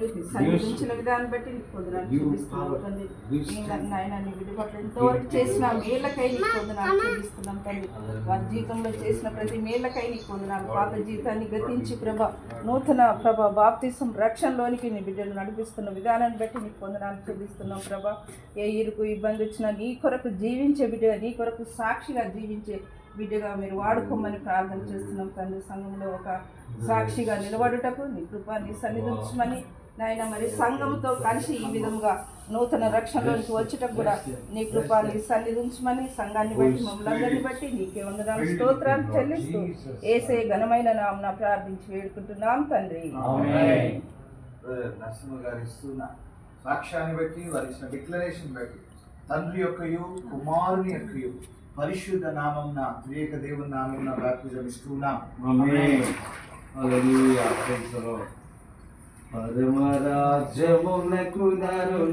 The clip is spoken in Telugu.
బట్టి నీకు పొందనాలు చూపిస్తున్నాం తండ్రి నీ నాయన నీ బిడ్డ పట్ల ఎంతవరకు చేసిన మేళ్ళకై నీకు పొందనాలు చూపిస్తున్నాం వారి జీవితంలో చేసిన ప్రతి మేళ్ళకై నీకు పొందనాలు పాత జీవితాన్ని గతించి ప్రభ నూతన ప్రభ బాప్తిసం రక్షణలోనికి నీ బిడ్డలు నడిపిస్తున్న విధానాన్ని బట్టి నీకు పొందనాలు చూపిస్తున్నాం ప్రభ. ఏ ఇరుకు ఇబ్బంది వచ్చినా నీ కొరకు జీవించే బిడ్డ నీ కొరకు సాక్షిగా జీవించే బిడ్డగా మీరు వాడుకోమని ప్రార్థన చేస్తున్నాం తండ్రి. సంఘంలో ఒక సాక్షిగా నిలబడుటకు నీ కృప నీ సన్నిధించమని నాయన మరి సంఘంతో కలిసి ఈ విధంగా నూతన రక్షణలోనికి వచ్చేటకు కూడా నీ కృప నీ సన్నిధించమని సంఘాన్ని బట్టి మమ్మల్ని అందరినీ బట్టి నీకే వందనాలు స్తోత్రాలు చెల్లిస్తూ ఏసే ఘనమైన నామన ప్రార్థించి వేడుకుంటున్నాం తండ్రి. నరసింహ గారు ఇస్తున్న సాక్ష్యాన్ని బట్టి వారు ఇచ్చిన డిక్లరేషన్ బట్టి తండ్రి యొక్కయు కుమారుని యొక్కయు పరిశుద్ధ నామంన త్రియేక దేవుని నామంన బాప్తిజం పరమరాజ్యమునకు దారులు